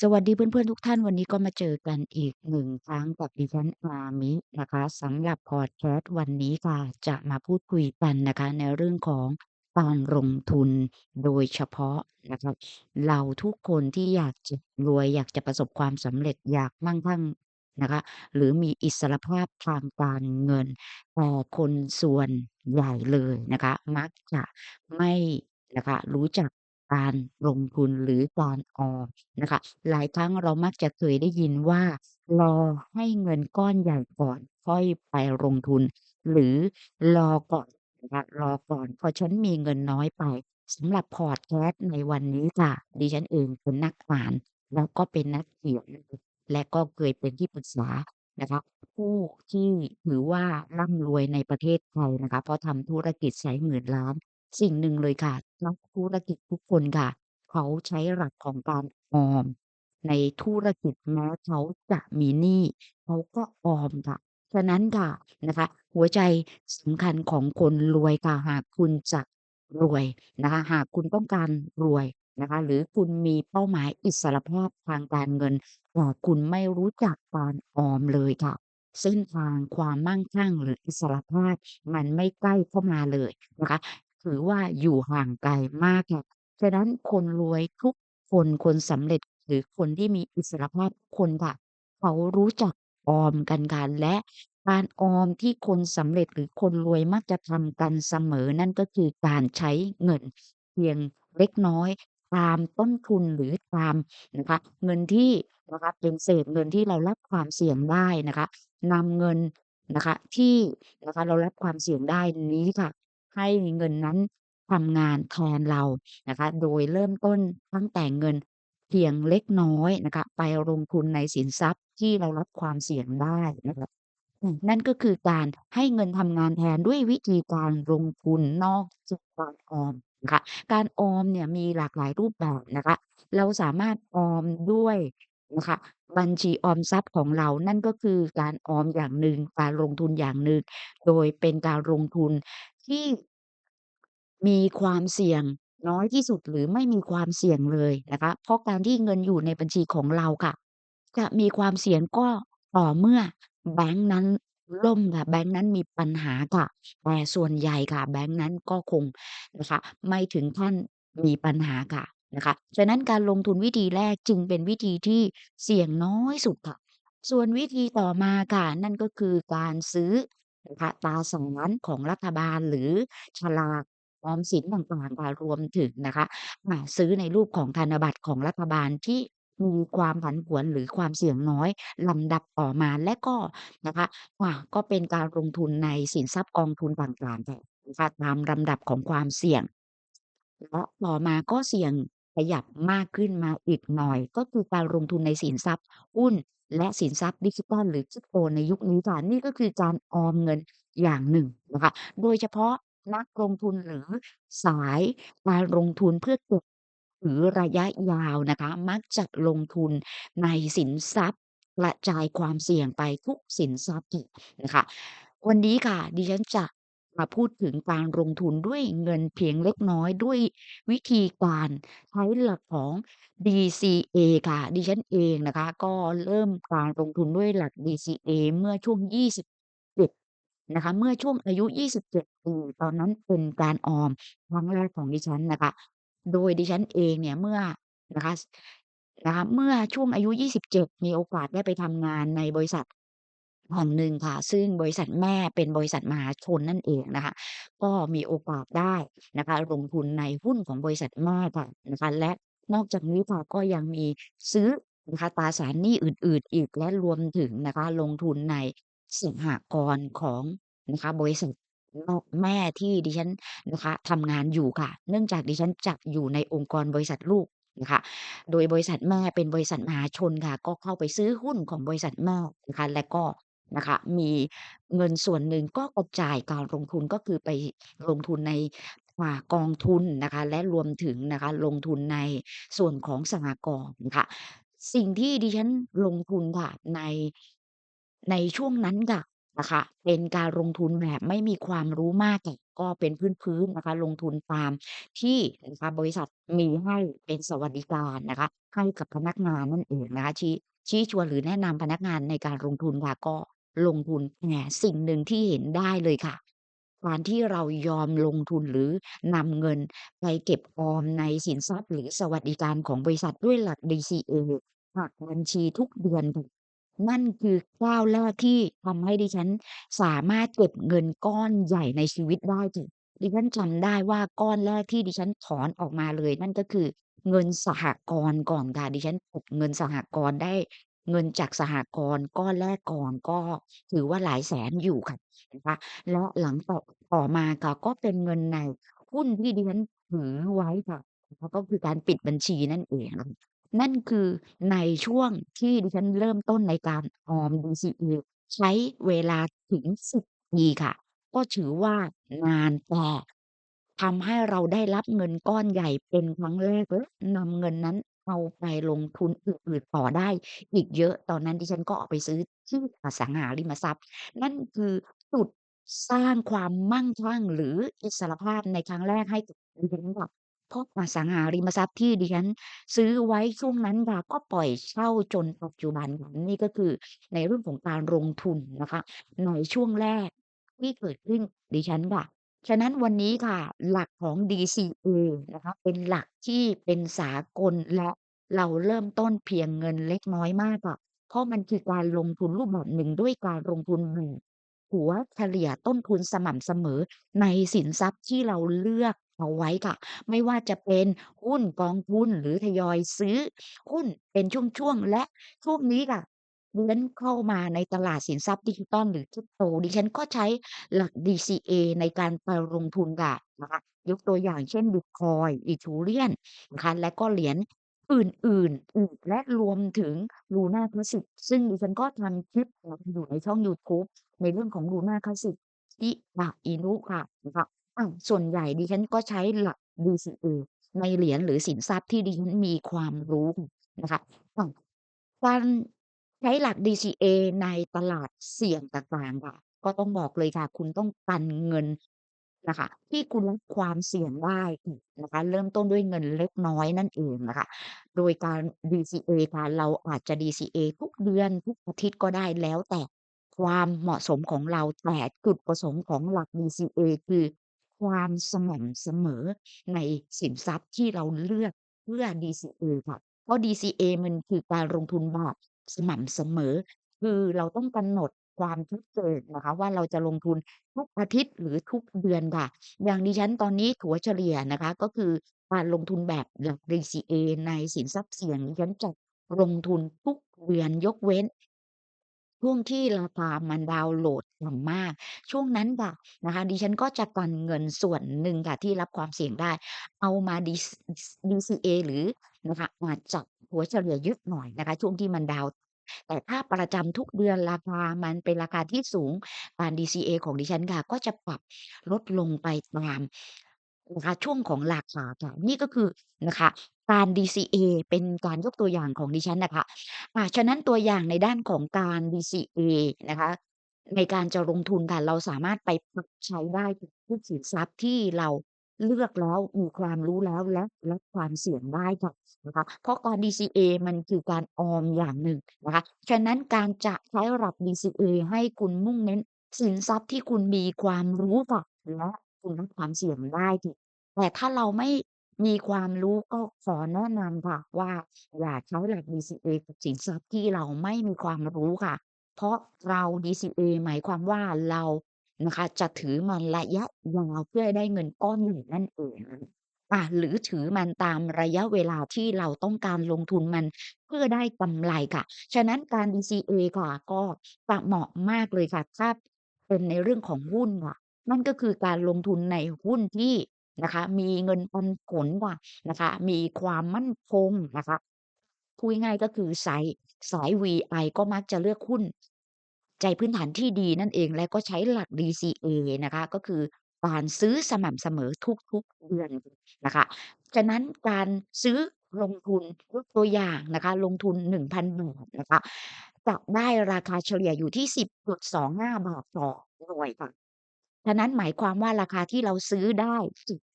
สวัสดีเพื่อนๆทุกท่าน วันนี้ก็มาเจอกันอีกหนึ่งครั้งกับดิฉันอามินะคะสำหรับพอดแคสต์วันนี้ค่ะจะมาพูดคุยกันนะคะ ในเรื่องของการลงทุนโดยเฉพาะนะคะเราทุกคนที่อยากจะรวยอยากจะประสบความสำเร็จอยากมั่งคั่งนะคะ หรือมีอิสรภาพทางการเงินแต่คนส่วนใหญ่เลยนะคะ มักจะไม่นะคะรู้จัก การลงทุนหรือการออมนะคะ หลายครั้งเรามักจะเคยได้ยินว่า รอให้เงินก้อนใหญ่ก่อน ค่อยไปลงทุน หรือรอก่อนนะคะ รอก่อนเพราะฉันมีเงินน้อยไป สำหรับพอดแคสต์ในวันนี้ค่ะ ดิฉันเองเป็นนักอ่าน แล้วก็เป็นนักเขียน และก็เคยเป็นที่ปรึกษานะคะ ผู้ที่ถือว่าร่ำรวยในประเทศไทยนะคะ เพราะทำธุรกิจใช้หมื่นล้าน สิ่งหนึ่งเลยค่ะ นักธุรกิจทุกคนค่ะ เขาใช้หลักของการออม ในธุรกิจแม้เขาจะมีหนี้ เขาก็ออมค่ะ ฉะนั้นค่ะนะคะ หัวใจสำคัญของคนรวยค่ะ หากคุณจะรวยนะคะ หากคุณต้องการรวยนะคะ หรือคุณมีเป้าหมายอิสรภาพทางการเงิน แต่คุณไม่รู้จักการออมเลยค่ะ เส้นทางความมั่งคั่งหรืออิสรภาพมันไม่ใกล้เข้ามาเลยนะคะ ถือว่าอยู่ห่างไกลมากค่ะ ฉะนั้นคนรวยทุกคน คนสำเร็จ หรือคนที่มีอิสรภาพทุกคนค่ะ เขารู้จักออมกันค่ะ และการออมที่คนสำเร็จ หรือคนรวยมักจะทำกันเสมอ นั่นก็คือการใช้เงินเพียงเล็กน้อย ตามต้นทุน หรือตามนะคะ เงินที่นะคะเป็นเศษเงินที่เรารับความเสี่ยงได้นะคะ นำเงินนะคะที่นะคะเรารับความเสี่ยงได้นี้ค่ะ ให้เงินนั้นทำงานแทนเรานะคะ โดยเริ่มต้นตั้งแต่เงินเพียงเล็กน้อยนะคะ ไปลงทุนในสินทรัพย์ที่เรารับความเสี่ยงได้นะคะนั่นก็คือการให้เงินทำงานแทนด้วยวิธีการลงทุนนอกจากการออมนะคะการออมเนี่ยมีหลากหลายรูปแบบนะคะ เราสามารถออมด้วยนะคะบัญชีออมทรัพย์ของเรานั่นก็คือการออมอย่างหนึ่งการลงทุนอย่างหนึ่งโดยเป็นการลงทุน ที่ มีความเสี่ยงน้อยที่สุด หรือไม่มีความเสี่ยงเลยนะคะ เพราะการที่เงินอยู่ในบัญชีของเราค่ะ จะมีความเสี่ยงก็ต่อเมื่อแบงก์นั้นล่มค่ะ แบงก์นั้นมีปัญหาค่ะ แต่ส่วนใหญ่ค่ะ แบงก์นั้นก็คงนะคะ ไม่ถึงขั้นมีปัญหาค่ะนะคะ ฉะนั้นการลงทุนวิธีแรกจึงเป็นวิธีที่เสี่ยงน้อยสุดค่ะ ส่วนวิธีต่อมาค่ะ นั่นก็คือการซื้อ นะคะตราสารของรัฐบาลหรือฉลากออมสินต่างๆค่ะรวมถึงนะคะอ่าซื้อในรูปของธนบัตรของรัฐบาลที่มีความผันผวนหรือความเสี่ยงน้อยลำดับต่อมาและก็นะคะอ่าก็เป็นการลงทุนในสินทรัพย์กองทุนต่างๆค่ะตามลำดับของความเสี่ยงและต่อมาก็เสี่ยงขยับมากขึ้นมาอีกหน่อย ก็คือการลงทุนในสินทรัพย์หุ้น และสินทรัพย์ดิจิทัล หรือ Crypto ในยุคนี้ค่ะ นี่ก็คือการออมเงินอย่างหนึ่งนะคะ โดยเฉพาะนักลงทุน หรือสายการลงทุนเพื่อเก็บหรือระยะยาวนะคะ มักจะลงทุนในสินทรัพย์กระจายความเสี่ยงไปทุกสินทรัพย์อีกนะคะ วันนี้ค่ะดิฉันจะ มาพูดถึงการลงทุนด้วยเงินเพียงเล็กน้อย ด้วยวิธีการใช้หลักของ DCA ค่ะ ดิฉันเองนะคะ ก็เริ่มการลงทุนด้วยหลัก DCA เมื่อช่วง 27 นะคะ เมื่อช่วงอายุ 27 ปี ตอนนั้นเป็นการออมครั้งแรกของดิฉันนะคะ โดยดิฉันเองเนี่ยเมื่อนะคะนะคะ เมื่อช่วงอายุ 27 มีโอกาสได้ไปทำงานในบริษัท แห่งหนึ่งค่ะ ซึ่งบริษัทแม่เป็นบริษัทมหาชนนั่นเองนะคะ ก็มีโอกาสได้นะคะ ลงทุนในหุ้นของบริษัทแม่ค่ะนะคะ และนอกจากนี้ค่ะก็ยังมีซื้อนะคะตราสารหนี้อื่น ๆ อีกและรวมถึงนะคะ ลงทุนในสหกรณ์ของนะคะบริษัทแม่ที่ดิฉันนะคะทำงานอยู่ค่ะ เนื่องจากดิฉันจะอยู่ในองค์กรบริษัทลูกนะคะโดยบริษัทแม่เป็นบริษัทมหาชนค่ะ ก็เข้าไปซื้อหุ้นของบริษัทแม่นะคะและก็ นะคะ มีเงินส่วนหนึ่งก็กระจายการลงทุน ก็คือไปลงทุนใน อ่า กองทุนนะคะ และรวมถึงนะคะ ลงทุนในส่วนของสหกรณ์ค่ะ สิ่งที่ดิฉันลงทุนค่ะ ใน ในช่วงนั้นค่ะ นะคะ เป็นการลงทุนแบบไม่มีความรู้มากค่ะ ก็เป็นพื้น ๆ นะคะ ลงทุนตามที่นะคะ บริษัทมีให้เป็นสวัสดิการนะคะ ให้กับพนักงานนั่นเองนะคะ ชี้ ชี้ชวนหรือแนะนำพนักงานในการลงทุนค่ะ ก็ ลงทุนแต่สิ่งหนึ่งที่เห็นได้เลยค่ะการที่เรายอมลงทุนหรือนำเงินไปเก็บออมในสินทรัพย์ หรือสวัสดิการของบริษัทด้วยหลัก DCA หักบัญชีทุกเดือน นั่นคือก้าวแรกที่ทำให้ดิฉันสามารถเก็บเงินก้อนใหญ่ในชีวิตได้ค่ะดิฉันจำได้ว่าก้อนแรกที่ดิฉันถอนออกมาเลย นั่นก็คือเงินสหกรณ์ก่อนค่ะดิฉันเก็บเงินสหกรณ์ได้ เงินจากสหกรณ์ก้อนแรกก่อน ก็ถือว่าหลายแสนอยู่ค่ะ นะคะ และหลังต่อ ต่อมาค่ะ ก็เป็นเงินในหุ้นที่ดิฉันถือไว้ค่ะแล้วก็คือการปิดบัญชีนั่นเอง นั่นคือในช่วงที่ดิฉันเริ่มต้นในการออม DCA ใช้เวลาถึง 10 ปีค่ะ ก็ถือว่านาน แต่ ทำให้เราได้รับเงินก้อนใหญ่เป็นครั้งแรก และนำเงินนั้น เอาไปลงทุนอื่น ๆ ต่อได้อีกเยอะ ตอนนั้นดิฉันก็เอาไปซื้อที่อสังหาริมทรัพย์ นั่นคือจุดสร้างความมั่งคั่ง หรืออิสรภาพในครั้งแรกให้กับดิฉันค่ะ เพราะอสังหาริมทรัพย์ที่ดิฉันซื้อไว้ช่วงนั้นค่ะ ก็ปล่อยเช่าจนปัจจุบัน นี่ก็คือในเรื่องของการลงทุนนะคะ ในช่วงแรกที่เกิดขึ้นดิฉันค่ะ ฉะนั้นวันนี้ค่ะ หลักของ DCA นะคะ เป็นหลักที่เป็นสากล และเราเริ่มต้นเพียงเงินเล็กน้อยมากค่ะเพราะมันคือการลงทุนรูปแบบหนึ่ง ด้วยการลงทุนแบบถัวเฉลี่ยต้นทุนสม่ำเสมอในสินทรัพย์ที่เราเลือกเอาไว้ค่ะ ไม่ว่าจะเป็นหุ้น กองทุน หรือทยอยซื้อหุ้นเป็นช่วง ๆ และช่วงนี้ค่ะ ดิฉันเข้ามาในตลาดสินทรัพย์ดิจิทัลหรือ Crypto ดิฉันก็ใช้หลัก DCA ในการไปลงทุนค่ะนะคะยกตัวอย่างเช่นบิตคอยน์ Ethereum นะคะและก็เหรียญอื่นๆอีกและรวมถึง Luna Classic ซึ่งดิฉันก็ทำคลิปอยู่ในช่องยูทูบในเรื่องของ Luna Classic ชิบะอินุค่ะนะคะอาส่วนใหญ่ดิฉันก็ใช้หลัก DCA ในเหรียญหรือสินทรัพย์ที่ดิฉันมีความรู้นะคะการ ใช้หลัก DCA ในตลาดเสี่ยงต่าง ๆ ค่ะ ก็ต้องบอกเลยค่ะ คุณต้องกันเงินน่ะค่ะ ที่คุณรับความเสี่ยงได้อีกนะคะ เริ่มต้นด้วยเงินเล็กน้อยนั่นเองนะคะโดยการ DCA ค่ะ เราอาจจะ DCA ทุกเดือน ทุกอาทิตย์ก็ได้ แล้วแต่ความเหมาะสมของเรา แต่จุดประสงค์ของหลัก DCA คือ ความสม่ำเสมอในสินทรัพย์ที่เราเลือกเพื่อ DCA ค่ะ เพราะ DCA มันคือการลงทุนแบบ สม่ำเสมอ คือเราต้องกำหนดความชัดเจนนะคะว่า เราจะลงทุนทุกอาทิตย์หรือทุกเดือนค่ะ อย่างดิฉันตอนนี้ถัวเฉลี่ยนะคะ ก็คือการลงทุนแบบหลัก DCA ในสินทรัพย์เสี่ยงดิฉันจะลงทุนทุกเดือนยกเว้น ช่วงที่ราคามันดาวน์โหลดต่ำมาก ช่วงนั้นค่ะนะคะ ดิฉันก็จะกันเงินส่วนหนึ่งค่ะที่รับความเสี่ยงได้ เอามาดีซ DCA หรือนะคะอาจจะ ถัวเฉลี่ยเยอะหน่อยนะคะ ช่วงที่มันดาว แต่ถ้าประจำทุกเดือนราคามันเป็นราคาที่สูงการ DCA ของดิฉันค่ะ ก็จะปรับลดลงไปตามนะคะช่วงของราคาค่ะนี่ก็คือนะคะการ DCA เป็นการยกตัวอย่างของดิฉันนะค่ะอาฉะนั้นตัวอย่างในด้านของการ DCA นะคะในการจะลงทุนค่ะเราสามารถไปปรับใช้ได้ทุกสินทรัพย์ที่เรา เลือกแล้วมีความรู้แล้วและรับความเสี่ยงได้ค่ะนะคะเพราะการ DCA มันคือการออมอย่างหนึ่งนะคะฉะนั้นการจะใช้หลัก DCA ให้คุณมุ่งเน้น สินทรัพย์ที่คุณมีความรู้ค่ะและคุณรับความเสี่ยงได้ค่ะแต่ถ้าเราไม่มีความรู้ก็ขอแนะนำค่ะว่าอย่าใช้หลัก DCA กับสินทรัพย์ที่เราไม่มีความรู้ค่ะ เพราะเรา DCA หมายความว่าเรา นะคะ จะถือมันระยะยาวเพื่อให้ได้เงินก้อนใหญ่นั่นเองอาหรือถือมันตามระยะเวลาที่เราต้องการลงทุนมันเพื่อได้กำไรค่ะ ฉะนั้นการ DCA ค่ะก็จะเหมาะมากเลยค่ะ ถ้าเป็นในเรื่องของหุ้นค่ะ นั่นก็คือการลงทุนในหุ้นที่นะคะ มีเงินปันผลค่ะนะคะ มีความมั่นคงนะคะพูดง่ายๆก็คือสายสาย VI ก็มักจะเลือกหุ้น ใจพื้นฐานที่ดีนั่นเองและก็ใช้หลัก DCA นะคะ ก็คือการซื้อสม่ำเสมอทุกๆเดือนนะคะฉะนั้นการซื้อลงทุนยกตัวอย่างนะคะ ลงทุน 1,000 บาทนะคะจะได้ราคาเฉลี่ยอยู่ที่ 10.25 บาทต่อหน่วยค่ะฉะนั้นหมายความว่าราคาที่เราซื้อได้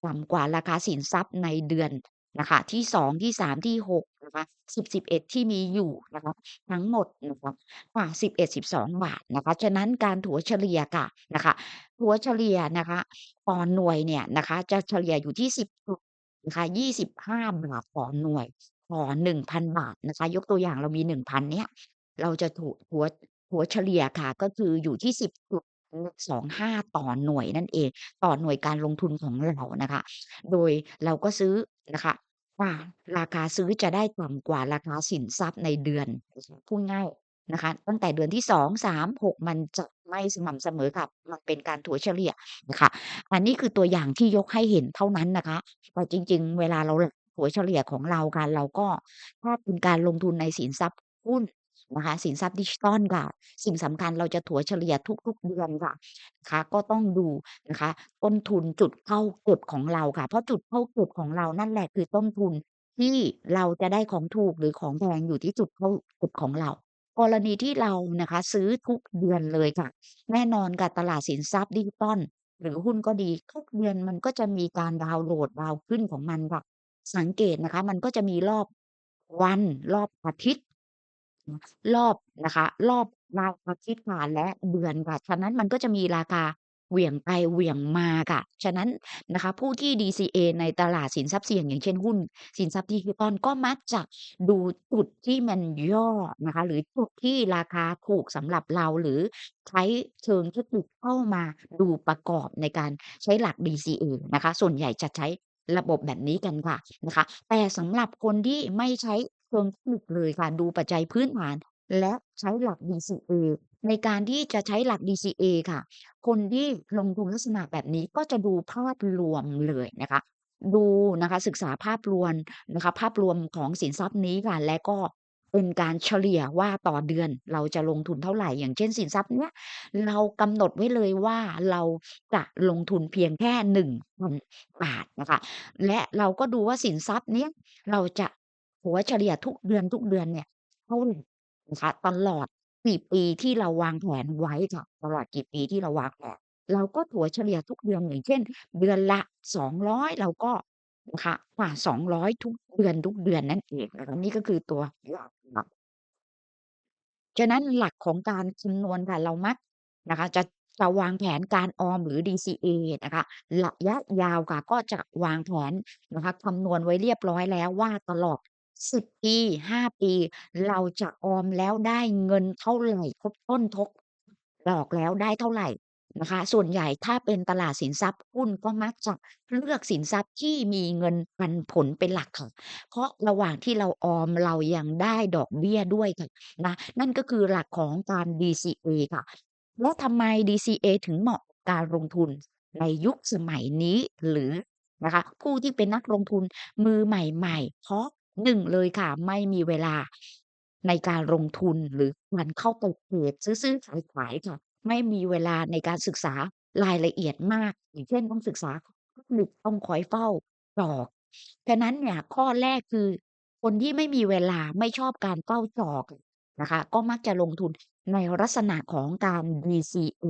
ต่ำกว่าราคาสินทรัพย์ในเดือนนะคะที่ 2 ที่ 3 ที่ 6 นะคะ10 11ที่มีอยู่นะคะทั้งหมดนะคะค่ะ11-12บาทนะคะฉะนั้นการถัวเฉลี่ยค่ะนะคะถัวเฉลี่ยนะคะต่อหน่วยเนี่ยนะคะจะเฉลี่ยอยู่ที่10จุดนะคะ25บาทต่อหน่วยต่อ1,000บาทนะคะ ยกตัวอย่างเรามี1,000เนี้ยเราจะถัวถัวถัวเฉลี่ยค่ะ ก็คืออยู่ที่10จุด25ต่อหน่วยนั่นเอง ต่อหน่วยการลงทุนของเรานะคะ โดยเราก็ซื้อนะคะ ว่าราคาซื้อจะได้ต่ำกว่าราคาสินทรัพย์ในเดือน พูดง่ายนะคะ ตั้งแต่เดือนที่ 2 3 6 มันจะไม่สม่ำเสมอค่ะ มันเป็นการถัวเฉลี่ยนะคะ อันนี้คือตัวอย่างที่ยกให้เห็นเท่านั้นนะคะแต่จริง ๆ เวลาเราถัวเฉลี่ยของเรากัน เราก็ถ้าเป็นการลงทุนในสินทรัพย์หุ้น นะคะ สินทรัพย์ดิจิทัลค่ะ สิ่งสำคัญเราจะถัวเฉลี่ยทุก ๆ เดือนค่ะนะคะก็ต้องดูนะคะต้นทุนจุดเข้าเก็บของเราค่ะ เพราะจุดเข้าเก็บของเรานั่นแหละคือต้นทุนที่เราจะได้ของถูกหรือของแพงอยู่ที่จุดเข้าเก็บของเรา กรณีที่เรานะคะ ซื้อทุกเดือนเลยค่ะ แน่นอนค่ะตลาดสินทรัพย์ดิจิทัลหรือหุ้นก็ดีทุกเดือนมันก็จะมีการดาวน์โหลดดาวน์ขึ้นของมันค่ะ สังเกตนะคะ มันก็จะมีรอบวันรอบอาทิตย์ รอบนะคะ รอบรายอาทิตย์ค่ะ และเดือนค่ะ ฉะนั้นมันก็จะมีราคาเหวี่ยงไปเหวี่ยงมาค่ะ ฉะนั้นนะคะ ผู้ที่ DCA ในตลาดสินทรัพย์เสี่ยง อย่างเช่น หุ้น สินทรัพย์ดิจิทัล ก็มักจะดูจุดที่มันย่อนะคะ หรือจุดที่ราคาถูกสำหรับเรา หรือใช้เชิงเทคนิคเข้ามาดูประกอบในการใช้หลัก DCA นะคะ ส่วนใหญ่จะใช้ระบบแบบนี้กันค่ะนะคะ แต่สำหรับคนที่ไม่ใช้ เชิงเทคนิคเลยค่ะดูปัจจัยพื้นฐาน และใช้หลัก DCA ในการที่จะใช้หลัก DCA ค่ะ คนที่ลงทุนลักษณะแบบนี้ก็จะดูภาพรวมเลยนะคะ ดูนะคะศึกษาภาพรวมนะคะ ภาพรวมของสินทรัพย์นี้ค่ะ และก็เป็นการเฉลี่ยว่าต่อเดือนเราจะลงทุนเท่าไหร่ อย่างเช่นสินทรัพย์เนี้ยเรากำหนดไว้เลยว่าเราจะลงทุนเพียงแค่1,000บาทนะคะ และเราก็ดูว่าสินทรัพย์เนี้ยเราจะ ถัวเฉลี่ยทุกเดือนทุกเดือนเนี่ยเท่าไรนะคะตลอดกี่ปีที่เราวางแผนไว้ค่ะตลอดกี่ปีที่เราวางแผนเราก็ถัวเฉลี่ยทุกเดือนอย่างเช่น เดือนละ200เราก็นะคะค่ะ200ทุกเดือนทุกเดือนนั่นเองนะคะนี่ก็คือตัวหลักค่ะฉะนั้นหลักของการคำนวณค่ะเรามักนะคะ จะจะวางแผนการออมหรือ DCA นะคะระยะยาวค่ะก็จะวางแผนนะคะคำนวณไว้เรียบร้อยแล้วว่าตลอด 10 ปี 5 ปี เราจะออมแล้วได้เงินเท่าไร ทบต้น ทบ ดอกแล้วได้เท่าไรนะคะ ส่วนใหญ่ถ้าเป็นตลาดสินทรัพย์หุ้น ก็มักจะเลือกสินทรัพย์ที่มีเงินปันผลเป็นหลักค่ะ เพราะระหว่างที่เราออม เรายังได้ดอกเบี้ยด้วยค่ะนะ นั่นก็คือหลักของการ DCA ค่ะ แล้วทำไม DCA ถึงเหมาะกับการลงทุนในยุคสมัยนี้ หรือนะคะผู้ที่เป็นนักลงทุนมือใหม่ ๆ เพราะ หนึ่งเลยค่ะ ไม่มีเวลาในการลงทุน หรือการเข้าไปเทรดซื้อ ๆ ขาย ๆ ค่ะ ไม่มีเวลาในการศึกษารายละเอียดมาก อย่างเช่น ต้องศึกษาเทคนิค ต้องคอยเฝ้ากรอกฉะนั้นเนี่ย ข้อแรก คือคนที่ไม่มีเวลา ไม่ชอบการเฝ้าจอกนะคะ ก็มักจะลงทุนในลักษณะของการ DCA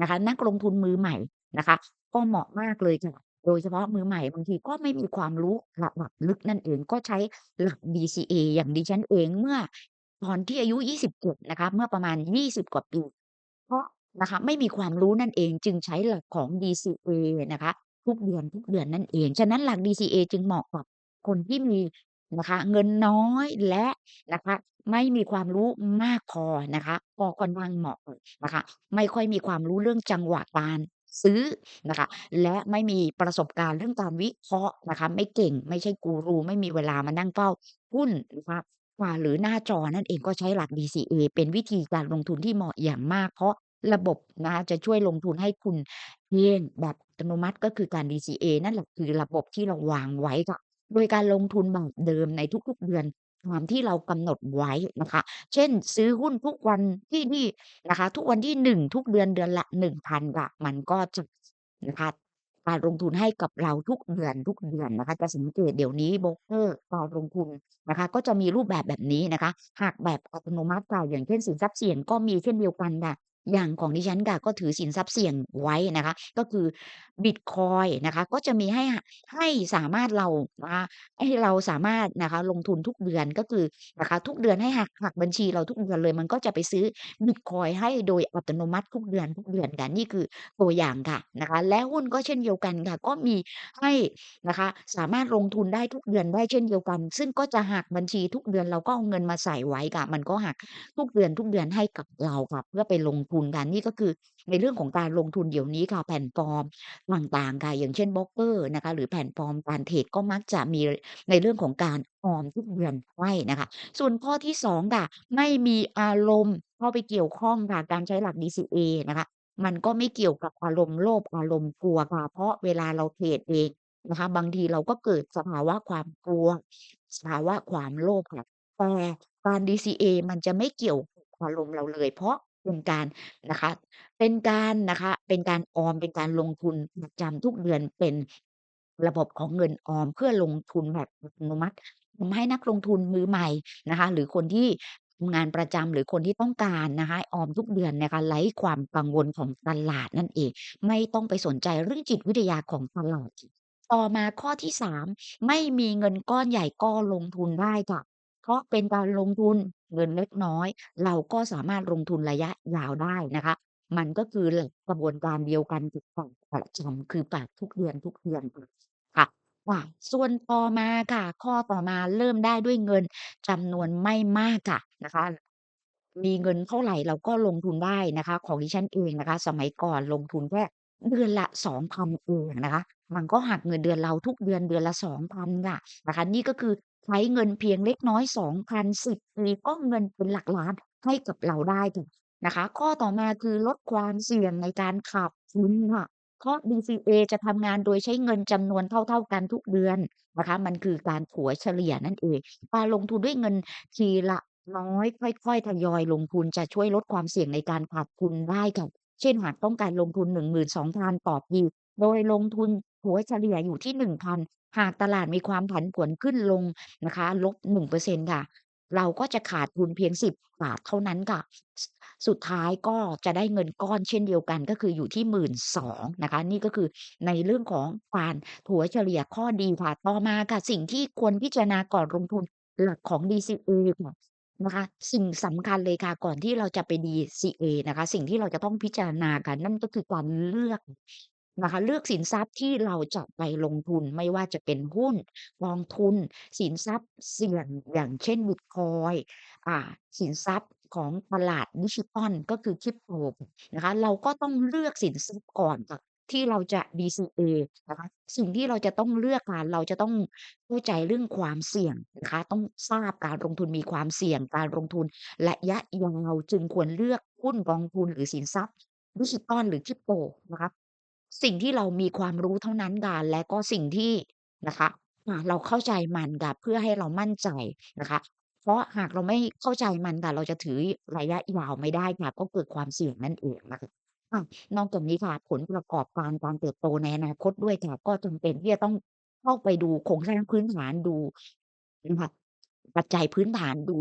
นะคะ นักลงทุนมือใหม่นะคะ ก็เหมาะมากเลยค่ะ โดยเฉพาะมือใหม่บางทีก็ไม่มีความรู้ระดับลึกนั่นเอง ก็ใช้หลัก DCA อย่างดิฉันเองเมื่อตอนที่อายุ 27 นะคะ เมื่อประมาณ 20 กว่าปี เพราะนะคะไม่มีความรู้นั่นเองจึงใช้หลักของ DCA นะคะ ทุกเดือนทุกเดือนนั่นเอง ฉะนั้นหลัก DCA จึงเหมาะกับคนที่มีนะคะเงินน้อยและนะคะไม่มีความรู้มากพอนะคะก็ค่อนข้างเหมาะนะคะ ไม่ค่อยมีความรู้เรื่องจังหวะการ ซื้อนะคะ และไม่มีประสบการณ์เรื่องการวิเคราะห์นะคะ ไม่เก่ง ไม่ใช่กูรู ไม่มีเวลามานั่งเฝ้าหุ้นนะคะอ่าหรือหน้าจอนั่นเองก็ใช้หลัก DCA เป็นวิธีการลงทุนที่เหมาะอย่างมาก เพราะระบบนะคะจะช่วยลงทุนให้คุณเองแบบอัตโนมัติก็คือการ DCA นั่นแหละคือระบบที่เราวางไว้ค่ะ โดยการลงทุนแบบเดิมในทุกๆเดือน ตามที่เรากำหนดไว้นะคะ เช่น ซื้อหุ้นทุกวันที่นี่นะคะ ทุกวันที่หนึ่งทุกเดือนเดือนละ1,000ค่ะ มันก็จะนะคะการลงทุนให้กับเราทุกเดือนทุกเดือนนะคะ จะสังเกตเดี๋ยวนี้โบรกเกอร์การลงทุนนะคะ ก็จะมีรูปแบบแบบนี้นะคะ หากแบบอัตโนมัติค่ะอย่างเช่นสินทรัพย์เสี่ยงก็มีเช่นเดียวกันค่ะ อย่างของดิฉันค่ะก็ถือสินทรัพย์เสี่ยงไว้นะคะ ก็คือบิตคอยนะคะ ก็จะมีให้ให้สามารถเรานะคะให้เราสามารถนะคะ ลงทุนทุกเดือนก็คือนะคะ ทุกเดือนให้หักหักบัญชีเราทุกเดือนเลย มันก็จะไปซื้อบิตคอยให้โดยอัตโนมัติทุกเดือนๆค่ะนี่คือตัวอย่างค่ะนะคะ และหุ้นก็เช่นเดียวกันค่ะ ก็มีให้นะคะ สามารถลงทุนได้ทุกเดือนได้เช่นเดียวกัน ซึ่งก็จะหักบัญชีทุกเดือนเราก็เอาเงินมาใส่ไว้ค่ะ มันก็หักทุกเดือนๆให้กับเราค่ะเพื่อไปลงทุนค่ะนี่ก็คือในเรื่องของการลงทุนเดี๋ยวนี้ค่ะแพลตฟอร์มต่างๆค่ะอย่างเช่นโบรกเกอร์นะคะหรือแพลตฟอร์มการเทรดก็มักจะมีในเรื่องของการออมทุกเดือนให้นะคะ ส่วนข้อที่2ค่ะไม่มีอารมณ์เข้าไปเกี่ยวข้องค่ะการใช้หลัก DCA นะคะมันก็ไม่เกี่ยวกับอารมณ์โลภอารมณ์กลัวค่ะ เพราะเวลาเราเทรดเองนะคะบางทีเราก็เกิดสภาวะความกลัว สภาวะความโลภค่ะแต่การ DCA มันจะไม่เกี่ยวกับอารมณ์เราเลย เพราะ เป็นการนะคะ เป็นการนะคะ เป็นการออม เป็นการลงทุนประจำทุกเดือน เป็นระบบของเงินออมเพื่อลงทุนแบบอัตโนมัติ ทำให้นักลงทุนมือใหม่นะคะ หรือคนที่ทำงานประจำ หรือคนที่ต้องการนะคะออมทุกเดือนนะคะ ไร้ความกังวลของตลาดนั่นเอง ไม่ต้องไปสนใจเรื่องจิตวิทยาของตลาด ต่อมาข้อที่ 3 ไม่มีเงินก้อนใหญ่ก็ลงทุนได้ค่ะ เพราะเป็นการลงทุน เงินเล็กน้อย เราก็สามารถลงทุนระยะยาวได้นะคะ มันก็คือหลักกระบวนการเดียวกันกับฝากประจำคือฝากทุกเดือนๆค่ะค่ะค่ะส่วนต่อมาค่ะ ข้อต่อมาเริ่มได้ด้วยเงินจำนวนไม่มากค่ะนะคะ มีเงินเท่าไหร่เราก็ลงทุนได้นะคะ ของดิฉันเองนะคะ สมัยก่อนลงทุนแค่เดือนละ2,000เองนะคะ มันก็หักเงินเดือนเราทุกเดือนเดือนละ2,000ค่ะนะคะ นี่ก็คือ ใช้เงินเพียงเล็กน้อย 2,000 10ปีก็เงินเป็นหลักล้านให้กับเราได้ค่ะนะคะ ข้อต่อมาคือลดความเสี่ยงในการขาดทุนค่ะเพราะ DCA จะทำงานโดยใช้เงินจำนวนเท่าๆกันทุกเดือนนะคะ มันคือการถัวเฉลี่ยนั่นเองการลงทุนด้วยเงินทีละน้อยค่อยๆทยอยลงทุนจะช่วยลดความเสี่ยงในการขาดทุนได้ค่ะ เช่นหากต้องการลงทุน 12,000 ต่อปี โดยลงทุนถัวเฉลี่ยอยู่ที่1,000 หากตลาดมีความผันผวนขึ้นลงนะคะลบ1%ค่ะ เราก็จะขาดทุนเพียง 10 บาทเท่านั้นค่ะ ส สุดท้ายก็จะได้เงินก้อนเช่นเดียวกัน ก็คืออยู่ที่ 12,000 นะคะ นี่ก็คือในเรื่องของการถัวเฉลี่ยข้อดีค่ะ ต่อมาค่ะ สิ่งที่ควรพิจารณาก่อนลงทุนหลักของ DCA ค่ะ นะคะ สิ่งสำคัญเลยค่ะ ก่อนที่เราจะไป DCA นะคะ สิ่งที่เราจะต้องพิจารณากันนั่นก็คือการเลือก นะคะ เลือกสินทรัพย์ที่เราจะไปลงทุนไม่ว่าจะเป็นหุ้นกองทุน สินทรัพย์เสี่ยงอย่างเช่นบิตคอยอ่าสินทรัพย์ของตลาดดิจิทัลก็คือ Crypto นะคะ เราก็ต้องเลือกสินทรัพย์ก่อนค่ะที่เราจะ DCA นะคะสิ่งที่เราจะต้องเลือกค่ะเราจะต้องเข้าใจเรื่องความเสี่ยงนะคะต้องทราบการลงทุนมีความเสี่ยงการลงทุนระยะยาวจึงควรเลือกหุ้นกองทุนหรือสินทรัพย์ดิจิทัลหรือ Crypto นะคะ สิ่งที่เรามีความรู้เท่านั้นค่ะ และก็สิ่งที่ นะคะ อ่า เราเข้าใจมันค่ะ เพื่อให้เรามั่นใจนะคะ เพราะหากเราไม่เข้าใจมันค่ะ เราจะถือระยะยาวไม่ได้ค่ะ ก็เกิดความเสี่ยงนั่นเองนะคะนอกจากนี้ค่ะ ผลประกอบการการเติบโตในอนาคตด้วยค่ะ ก็จำเป็นที่จะต้องเข้าไปดูโครงสร้างพื้นฐาน ดู นะคะ ปัจจัยพื้นฐาน ดู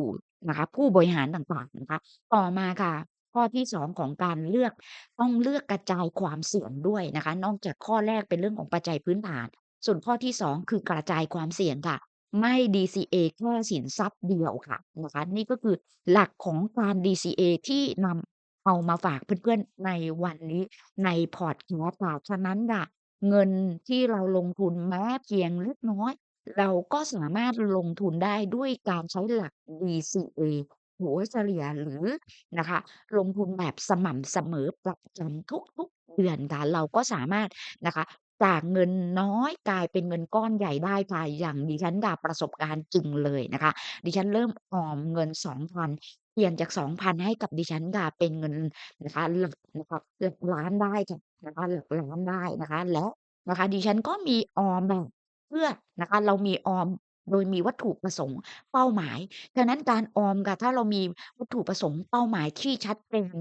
นะคะ ผู้บริหารต่าง ๆ นะคะ ต่อมาค่ะ ข้อที่ 2 ของการเลือก ต้องเลือกกระจายความเสี่ยงด้วยนะคะ นอกจากข้อแรกเป็นเรื่องของปัจจัยพื้นฐาน ส่วนข้อที่ 2 คือกระจายความเสี่ยงค่ะ ไม่ DCA แค่สินทรัพย์เดียวค่ะนะคะนี่ก็คือหลักของการ DCA ที่นำเอามาฝากเพื่อนๆในวันนี้ในพอดแคสต์ค่ะฉะนั้นค่ะเงินที่เราลงทุนแม้เพียงเล็กน้อย เราก็สามารถลงทุนได้ด้วยการใช้หลัก DCA ถัวเฉลี่ย หรือนะคะ ลงทุนแบบสม่ำเสมอประจำทุก ๆ เดือนค่ะ เราก็สามารถนะคะ จากเงินน้อยกลายเป็นเงินก้อนใหญ่ได้ค่ะ อย่างดิฉันค่ะ ประสบการณ์จริงเลยนะคะ ดิฉันเริ่มออมเงิน 2,000 เปลี่ยนจาก 2,000 ให้กับดิฉันค่ะ เป็นเงินนะคะ หลัก นะคะ หลักล้านได้ค่ะ นะคะ หลักล้านได้นะคะ และนะคะ ดิฉันก็มีออมแบบ เพื่อนะคะ เรามีออม โดยมีวัตถุประสงค์เป้าหมายฉะนั้นการออมค่ะ ถ้าเรามีวัตถุประสงค์เป้าหมายที่ชัดเจน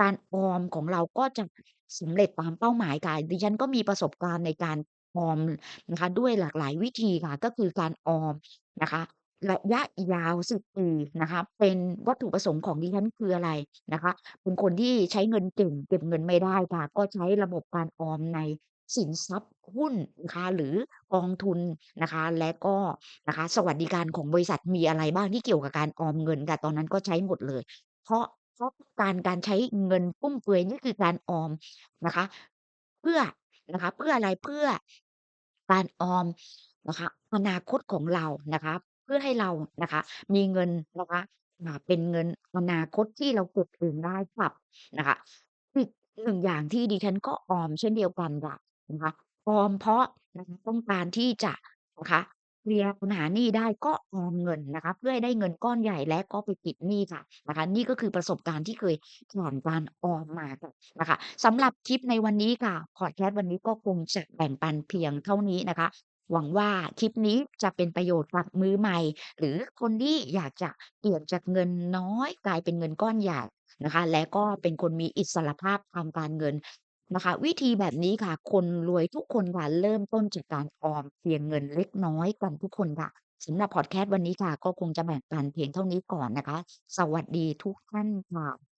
การออมของเราก็จะสำเร็จตามเป้าหมายค่ะ ดิฉันก็มีประสบการณ์ในการออมนะคะ ด้วยหลากหลายวิธีค่ะ ก็คือการออมนะคะ ระยะยาว 10 ปีนะคะ เป็นวัตถุประสงค์ของดิฉันคืออะไรนะคะ เป็นคนที่ใช้เงินเก่ง เก็บเงินไม่ได้ค่ะ ก็ใช้ระบบการออมใน สินทรัพย์หุ้นนะคะหรือกองทุนนะคะและก็นะคะสวัสดิการของบริษัทมีอะไรบ้างที่เกี่ยวกับการออมเงินค่ะตอนนั้นก็ใช้หมดเลย เพราะเพราะการการใช้เงินฟุ่มเฟือยนี่คือการออมนะคะ เพื่อนะคะเพื่ออะไรเพื่อการออมนะคะอนาคตของเรานะคะ เพื่อให้เรานะคะ มีเงินนะคะอ่าเป็นเงินอนาคตที่เราเก็บเองได้กับนะคะอีก1อย่างที่ดิฉันก็ออมเช่นเดียวกันค่ะ นะคะ ออมเพราะนะคะ ต้องการที่จะนะคะ เคลียร์ปัญหาหนี้ได้ก็ออมเงินนะคะ เพื่อให้ได้เงินก้อนใหญ่ และก็ไปปิดหนี้ค่ะนะคะ นี่ก็คือประสบการณ์ที่เคยผ่านการออมมาค่ะนะคะ สำหรับทริปในวันนี้ค่ะ พอดแคสต์วันนี้ก็คงจะแบ่งปันเพียงเท่านี้นะคะ หวังว่าคลิปนี้จะเป็นประโยชน์กับมือใหม่ หรือคนที่อยากจะเปลี่ยนจากเงินน้อยกลายเป็นเงินก้อนใหญ่นะคะ และก็เป็นคนมีอิสรภาพทางการเงิน นะคะ วิธีแบบนี้ค่ะ คนรวยทุกคนค่ะ เริ่มต้นจากการออมเพียงเงินเล็กน้อยกันทุกคนค่ะสำหรับพอดแคสต์วันนี้ค่ะ ก็คงจะแบ่งปันเพียงเท่านี้ก่อนนะคะ สวัสดีทุกท่านค่ะ